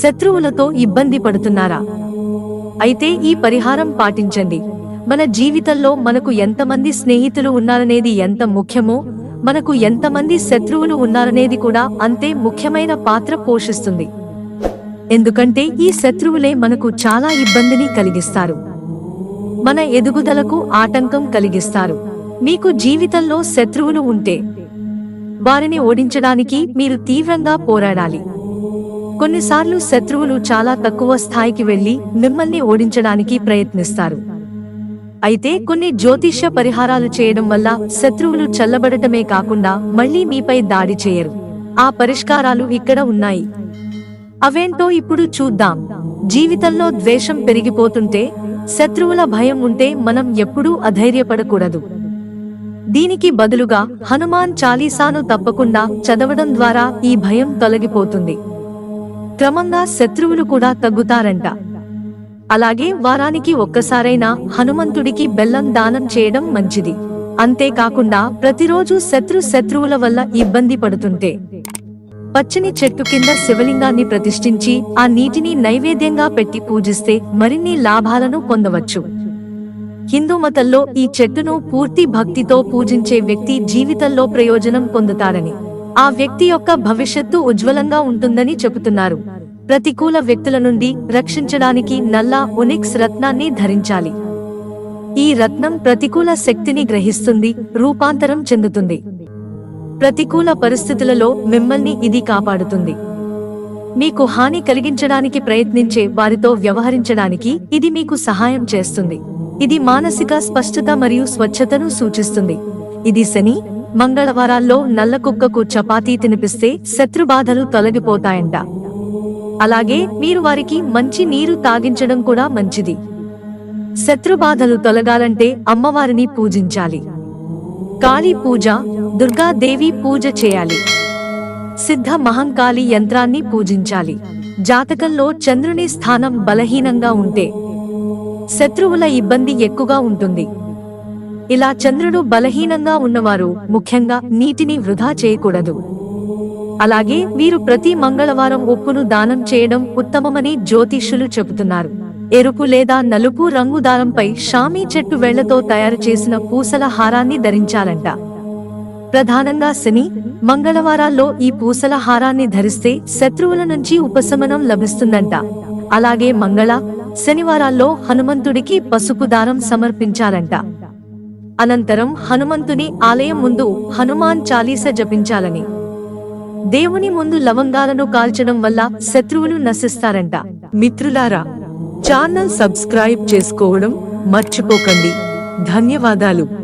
శత్రువులతో ఇబ్బంది పడుతున్నారా? అయితే ఈ పరిహారం పాటించండి. మన జీవితంలో మనకు ఎంతమంది స్నేహితులు ఉన్నారనేది ఎంత ముఖ్యమో మనకు ఎంతమంది శత్రువులు ఉన్నారనేది కూడా అంతే ముఖ్యమైన పాత్ర పోషిస్తుంది. ఎందుకంటే ఈ శత్రువులే మనకు చాలా ఇబ్బందిని కలిగిస్తారు. మన ఎదుగుదలకు ఆటంకం కలిగిస్తారు. మీకు జీవితంలో శత్రువులు ఉంటే వారిని ఓడించడానికి మీరు తీవ్రంగా పోరాడాలి. కొన్నిసార్లు శత్రువులు చాలా తక్కువ స్థాయికి వెళ్ళి మిమ్మల్ని ఓడించడానికి ప్రయత్నిస్తారు. అయితే కొన్ని జ్యోతిష్య పరిహారాలు చేయడం వల్ల శత్రువులు చల్లబడటమే కాకుండా మళ్ళీ మీపై దాడి చేయరు. ఆ పరిష్కారాలు ఇక్కడ ఉన్నాయి. అవేంటో ఇప్పుడు చూద్దాం. జీవితంలో ద్వేషం పెరిగిపోతుంటే శత్రువుల భయం ఉంటే మనం ఎప్పుడూ అధైర్యపడకూడదు. దీనికి బదులుగా హనుమాన్ చాలీసాను తప్పకుండా చదవడం ద్వారా ఈ భయం తొలగిపోతుంది. క్రమంగా శత్రువులు కూడా తగ్గుతారంట. అలాగే వారానికి ఒక్కసారైనా హనుమంతుడికి బెల్లం దానం చేయడం మంచిది. అంతేకాకుండా ప్రతిరోజు శత్రు శత్రువుల వల్ల ఇబ్బంది పడుతుంటే. పచ్చని చెట్టు కింద శివలింగాన్ని ప్రతిష్ఠించి ఆ నీటిని నైవేద్యంగా పెట్టి పూజిస్తే మరిన్ని లాభాలను పొందవచ్చు. హిందూ మతంలో ఈ చెట్టును పూర్తి భక్తితో పూజించే వ్యక్తి జీవితంలో ప్రయోజనం పొందుతారని. ఆ వ్యక్తి యొక్క భవిష్యత్తు ఉజ్వలంగా ఉంటుందని చెబుతున్నారు. ప్రతికూల వ్యక్తుల నుండి రక్షించడానికి నల్ల ఒనిక్స్ రత్నాన్ని ధరించాలి. ఈ రత్నం ప్రతికూల శక్తిని గ్రహిస్తుంది రూపాంతరం చెందుతుంది. ప్రతికూల పరిస్థితులలో మిమ్మల్ని ఇది కాపాడుతుంది. మీకు హాని కలిగించడానికి ప్రయత్నించే వారితో వ్యవహరించడానికి ఇది మీకు సహాయం చేస్తుంది. ఇది మానసిక స్పష్టత మరియు స్వచ్ఛతను సూచిస్తుంది. ఇది శని మంగళవారాల్లో నల్ల కుక్కకు చపాతీ తినిపిస్తే శత్రుబాధలు తొలగిపోతాయంట. అలాగే మీరు వారికి మంచి నీరు తాగించడం కూడా మంచిది. శత్రుబాధలు తొలగాలంటే అమ్మవారిని పూజించాలి. కాళీ పూజ దుర్గాదేవి పూజ చేయాలి. సిద్ధ మహంకాళి యంత్రాన్ని పూజించాలి. జాతకంలో చంద్రుని స్థానం బలహీనంగా ఉంటే శత్రువుల ఇబ్బంది ఎక్కువగా ఉంటుంది. ఇలా చంద్రుడు బలహీనంగా ఉన్నవారు ముఖ్యంగా నీటిని వృధా చేయకూడదు. అలాగే వీరు ప్రతి మంగళవారం ఉప్పును దానం చేయడం ఉత్తమమని జ్యోతిష్యులు చెబుతున్నారు. ఎరుపు లేదా నలుపు రంగు దారంపై షామీ చెట్టు వేళ్ళతో తయారు చేసిన పూసల హారాన్ని ధరించాలంట. ప్రధానంగా శని మంగళవారాల్లో ఈ పూసల హారాన్ని ధరిస్తే శత్రువుల నుంచి ఉపశమనం లభిస్తుందంట. అలాగే మంగళ శనివారాల్లో హనుమంతుడికి పసుపు దారం సమర్పించాలంట. అనంతరం హనుమంతుని ఆలయం ముందు హనుమాన్ చాలీస జపించాలని. దేవుని ముందు లవంగాలను కాల్చడం వల్ల శత్రువులు నశిస్తారంట. మిత్రులారా ఛానల్ సబ్స్క్రైబ్ చేసుకోవడం మర్చిపోకండి. ధన్యవాదాలు.